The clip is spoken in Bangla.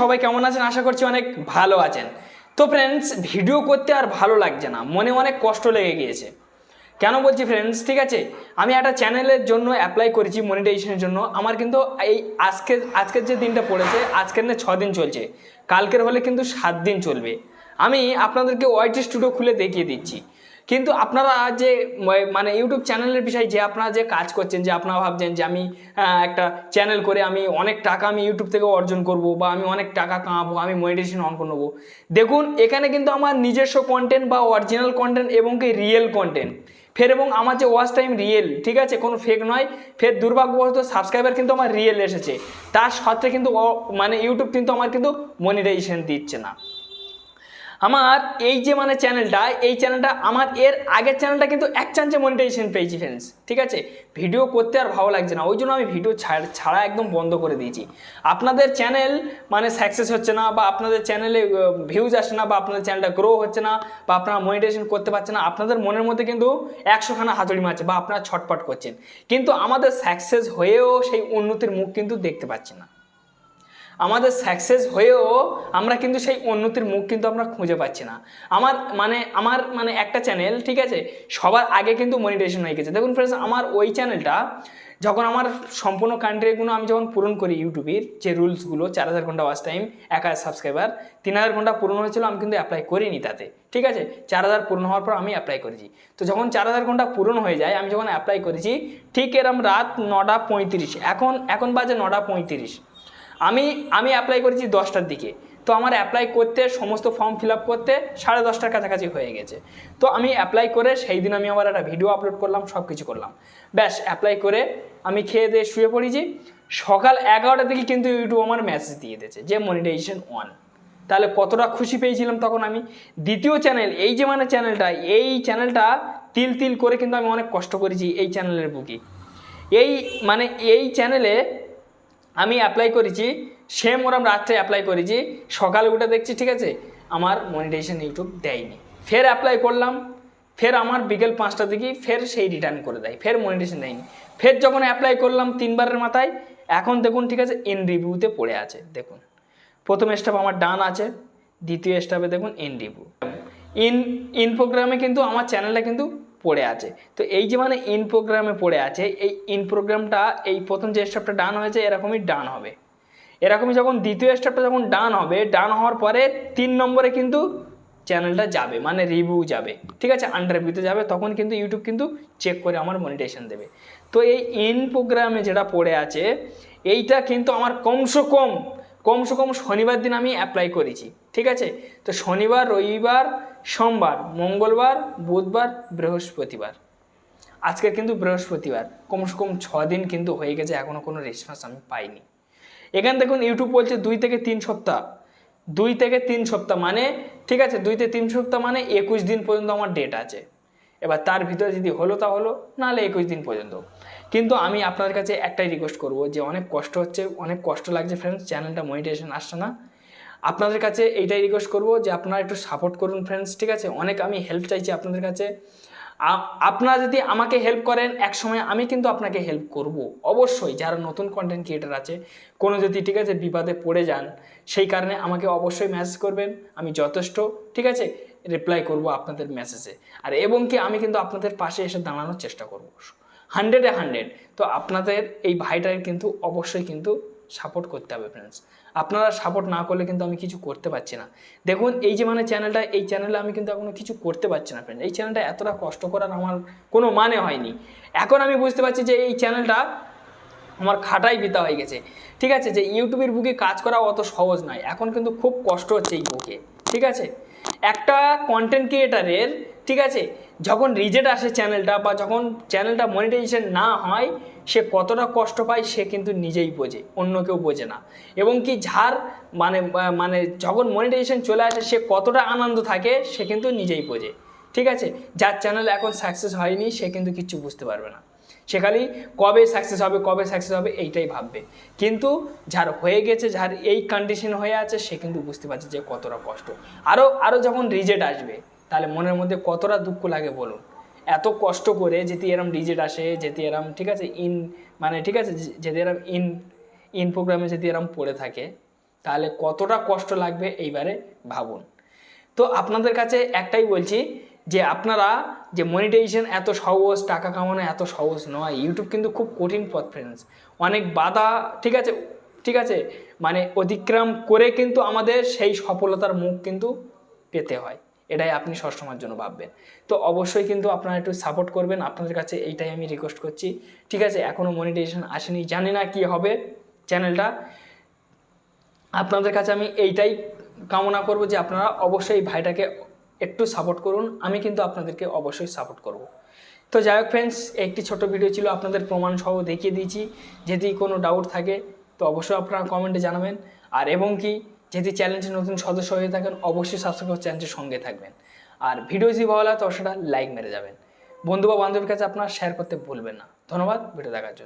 সবাই কেমন আছেন? আশা করছি অনেক ভালো আছেন। তো ফ্রেন্ডস ভিডিও করতে আর ভালো লাগছে না। মনে অনেক কষ্ট লেগে গিয়েছে। কেন বলছি ফ্রেন্ডস ঠিক আছে? আমি একটা চ্যানেলের জন্য অ্যাপ্লাই করেছি মনিটাইজেশনের জন্য। আমার কিন্তু এই আজকের আজকের যে দিনটা পড়েছে, আজকের না ছ দিন চলছে। কালকের হলে কিন্তু সাত দিন চলবে। আমি আপনাদেরকে ওয়াইটি স্টুডিও খুলে দেখিয়ে দিচ্ছি। কিন্তু আপনারা যে মানে ইউটিউব চ্যানেলের বিষয়ে যে আপনারা যে কাজ করছেন, যে আপনারা ভাবছেন যে আমি একটা চ্যানেল করে আমি অনেক টাকা আমি ইউটিউব থেকে অর্জন করব বা আমি অনেক টাকা কামাবো, আমি মনিটাইজেশন অন করে নেব দেখুন, এখানে কিন্তু আমার নিজস্ব কন্টেন্ট বা অরিজিনাল কন্টেন্ট এবং কি রিয়েল কন্টেন্ট ফের এবং আমার যে ওয়াচ টাইম রিয়েল ঠিক আছে? কোনো ফেক নয়। ফের দুর্ভাগ্যবশত সাবস্ক্রাইবার কিন্তু আমার রিয়েল এসেছে। তার সত্ত্বে কিন্তু মানে ইউটিউব কিন্তু আমার কিন্তু মনিটাইজেশন দিচ্ছে না। আমার এই যে মানে চ্যানেলটা এই চ্যানেলটা আমার এর আগের চ্যানেলটা কিন্তু এক চান্সে মনিটাইজেশন পেয়েছি ফ্রেন্ডস ঠিক আছে? ভিডিও করতে আর ভালো লাগছে না, ওই জন্য আমি ভিডিও ছাড়- ছাড়া একদম বন্ধ করে দিয়েছি। আপনাদের চ্যানেল মানে সাকসেস হচ্ছে না বা আপনাদের চ্যানেলে ভিউজ আসছে না বা আপনাদের চ্যানেলটা গ্রো হচ্ছে না বা আপনারা মনিটাইজেশন করতে পারছেন না, আপনাদের মনের মধ্যে কিন্তু একশোখানা হাতুড়ি মারছে বা আপনারা ছটপট করছেন। কিন্তু আমাদের সাকসেস হয়েও সেই উন্নতির মুখ কিন্তু দেখতে পাচ্ছি না। আমাদের সাকসেস হয়েও আমরা কিন্তু সেই উন্নতির মুখ কিন্তু আমরা খুঁজে পাচ্ছি না। আমার মানে আমার মানে একটা চ্যানেল ঠিক আছে? সবার আগে কিন্তু মনিটাইজেশন হয়ে গেছে। দেখুন ফ্রেন্ডস আমার ওই চ্যানেলটা যখন আমার সম্পূর্ণ কান্ট্রিগুলো আমি যখন পূরণ করি ইউটিউবের যে রুলসগুলো চার হাজার ঘণ্টা ওয়াচ টাইম এক হাজার সাবস্ক্রাইবার তিন হাজার ঘণ্টা পূরণ হয়েছিল, আমি কিন্তু অ্যাপ্লাই করিনি তাতে, ঠিক আছে? চার হাজার পূরণ হওয়ার পর আমি অ্যাপ্লাই করেছি। তো যখন চার হাজার ঘণ্টা পূরণ হয়ে যায়, আমি যখন অ্যাপ্লাই করেছি, ঠিক এরম রাত নটা পঁয়ত্রিশ, এখন এখন বাজে নটা পঁয়ত্রিশ। আমি আমি অ্যাপ্লাই করেছি দশটার দিকে। তো আমার অ্যাপ্লাই করতে, সমস্ত ফর্ম ফিল আপ করতে সাড়ে দশটার কাছাকাছি হয়ে গেছে। তো আমি অ্যাপ্লাই করে সেই দিন আমি আবার একটা ভিডিও আপলোড করলাম সব কিছু করলাম। ব্যাস অ্যাপ্লাই করে আমি খেয়ে দিয়ে শুয়ে পড়েছি। সকাল এগারোটা থেকে কিন্তু ইউটিউব আমার মেসেজ দিয়ে দিয়েছে যে মনিটাইজেশন ওয়ান তাহলে কতটা খুশি পেয়েছিলাম তখন আমি। দ্বিতীয় চ্যানেল এই যে মানে চ্যানেলটা এই চ্যানেলটা তিল তিল করে কিন্তু আমি অনেক কষ্ট করেছি এই চ্যানেলের বুকে। এই মানে এই চ্যানেলে আমি অ্যাপ্লাই করেছি সেম ওরম রাত্রে অ্যাপ্লাই করেছি, সকালে উঠে দেখছি, ঠিক আছে, আমার মনিটাইজেশন ইউটিউব দেয়নি। ফের অ্যাপ্লাই করলাম, ফের আমার বিকেল পাঁচটা দিকে ফের সেই রিটার্ন করে দেয়, ফের মনিটাইজেশন দেয়নি। ফের যখন অ্যাপ্লাই করলাম তিনবারের মাথায়, এখন দেখুন, ঠিক আছে ইন রিভিউতে পড়ে আছে, দেখুন। প্রথম স্টেপ আমার ডান আছে, দ্বিতীয় স্টেপে দেখুন ইন রিভিউ ইন ইন প্রোগ্রামে কিন্তু আমার চ্যানেলটা কিন্তু পড়ে আছে। তো এই যে মানে ইন প্রোগ্রামে পড়ে আছে, এই ইন প্রোগ্রামটা এই প্রথম যে স্টেপটা ডান হয়েছে, এরকমই ডান হবে। এরকমই যখন দ্বিতীয় স্টেপটা যখন ডান হবে ডান হওয়ার পরে তিন নম্বরে কিন্তু চ্যানেলটা যাবে মানে রিভিউ যাবে। ঠিক আছে? আন্ডার রিভিউতে যাবে, তখন কিন্তু ইউটিউব কিন্তু চেক করে আমার মনিটেশন দেবে। তো এই ইন প্রোগ্রামে যেটা পড়ে আছে, এইটা কিন্তু আমার কমসে কম। কমসে কম শনিবার দিন আমি অ্যাপ্লাই করেছি, ঠিক আছে? তো শনিবার, রবিবার, সোমবার, মঙ্গলবার, বুধবার, বৃহস্পতিবার। আজকে কিন্তু বৃহস্পতিবার কমসে কম ছ দিন কিন্তু হয়ে গেছে এখনও কোনো রেসপন্স আমি পাইনি। এখানে দেখুন ইউটিউব বলছে দুই থেকে তিন সপ্তাহ। দুই থেকে তিন সপ্তাহ মানে ঠিক আছে, দুই থেকে তিন সপ্তাহ মানে একুশ দিন পর্যন্ত আমার ডেট আছে। এবার তার ভিতরে যদি হলো তা হলো, নাহলে একুশ দিন পর্যন্ত। কিন্তু আমি আপনার কাছে একটাই রিকোয়েস্ট করব যে অনেক কষ্ট হচ্ছে, অনেক কষ্ট লাগছে ফ্রেন্ডস চ্যানেলটা মনিটাইজেশন আসছে না। আপনাদের কাছে এইটাই রিকোয়েস্ট করব যে আপনারা একটু সাপোর্ট করুন ফ্রেন্ডস ঠিক আছে? অনেক আমি হেল্প চাইছি আপনাদের কাছে। আপনারা যদি আমাকে হেল্প করেন এক সময় আমি কিন্তু আপনাকে হেল্প করব। অবশ্যই যারা নতুন কন্টেন্ট ক্রিয়েটার আছে, কোনো যদি, ঠিক আছে, বিপদে পড়ে যান, সেই কারণে আমাকে অবশ্যই মেসেজ করবেন, আমি যথেষ্ট, ঠিক আছে রিপ্লাই করব আপনাদের মেসেজে আর এবং কি আমি কিন্তু আপনাদের পাশে এসে দাঁড়ানোর চেষ্টা করব। হান্ড্রেডে হান্ড্রেড। তো আপনাদের এই ভাইটার কিন্তু অবশ্যই কিন্তু সাপোর্ট করতে হবে ফ্রেন্ডস আপনারা সাপোর্ট না করলে কিন্তু আমি কিছু করতে পারছি না। দেখুন, এই যে মানে চ্যানেলটা এই চ্যানেলে আমি কিন্তু এখনও কিছু করতে পারছি না ফ্রেন্ড এই চ্যানেলটা এতটা কষ্ট করার আমার কোনো মানে হয়নি। এখন আমি বুঝতে পারছি যে এই চ্যানেলটা আমার খাটাই বিতা হয়ে গেছে। ঠিক আছে? যে ইউটিউবের বুকে কাজ করা অত সহজ নয়। এখন কিন্তু খুব কষ্ট হচ্ছে এই বুকে। ঠিক আছে? একটা কন্টেন্ট ক্রিয়েটারের ঠিক আছে? যখন রিজেক্ট আসে চ্যানেলটা বা যখন চ্যানেলটা মনিটাইজেশন না হয়, সে কতটা কষ্ট পায় সে কিন্তু নিজেই বোঝে, অন্য কেউ বোঝে না। এবং কি যার মানে মানে যখন মনিটাইজেশন চলে আসে, সে কতটা আনন্দ থাকে সে কিন্তু নিজেই বোঝে। ঠিক আছে? যার চ্যানেল এখন সাকসেস হয়নি, সে কিন্তু কিচ্ছু বুঝতে পারবে না। সে খালি কবে সাকসেস হবে, কবে সাকসেস হবে এইটাই ভাববে। কিন্তু যার হয়ে গেছে, যার এই কন্ডিশন হয়ে আছে, সে কিন্তু বুঝতে পারছে যে কতটা কষ্ট। আরও আরও যখন রিজেক্ট আসবে তাহলে মনের মধ্যে কতটা দুঃখ লাগে বলুন? এত কষ্ট করে যেতে এরম ডিজিট আসে, যেতে এরম, ঠিক আছে ইন মানে ঠিক আছে যেতে এরম ইন ইন প্রোগ্রামে যদি এরম পড়ে থাকে, তাহলে কতটা কষ্ট লাগবে এইবারে ভাবুন। তো আপনাদের কাছে একটাই বলছি যে আপনারা যে মনিটাইজেশন এত সহজ, টাকা কামানো এত সহজ নয় ইউটিউব কিন্তু খুব কঠিন পথ ফ্রেন্ডস অনেক বাধা, ঠিক আছে ঠিক আছে মানে অতিক্রম করে কিন্তু আমাদের সেই সফলতার মুখ কিন্তু পেতে হয়। এটাই আপনি সবসময়ের জন্য ভাববেন। তো অবশ্যই কিন্তু আপনারা একটু সাপোর্ট করবেন। আপনাদের কাছে এইটাই আমি রিকোয়েস্ট করছি। ঠিক আছে এখনও মনিটাইজেশন আসেনি, জানি না কি হবে চ্যানেলটা আপনাদের কাছে আমি এইটাই কামনা করব যে আপনারা অবশ্যই ভাইটাকে একটু সাপোর্ট করুন। আমি কিন্তু আপনাদেরকে অবশ্যই সাপোর্ট করব। তো যাই হোক ফ্রেন্ডস একটি ছোট ভিডিও ছিল, আপনাদের প্রমাণ সহ দেখিয়ে দিয়েছি। যদি কোনো ডাউট থাকে, তো অবশ্যই আপনারা কমেন্টে জানাবেন। আর এবং কি যদি চ্যানেলটি নতুন সদস্য হয়ে থাকেন, অবশ্যই সাবস্ক্রাইব করে চ্যানেলটির সঙ্গে থাকবেন। আর ভিডিও যদি ভালো লাগে তো সেটা লাইক মেরে যাবেন। বন্ধু বা বান্ধবীর কাছে আপনারা শেয়ার করতে ভুলবেন না। ধন্যবাদ ভিডিও দেখার জন্য।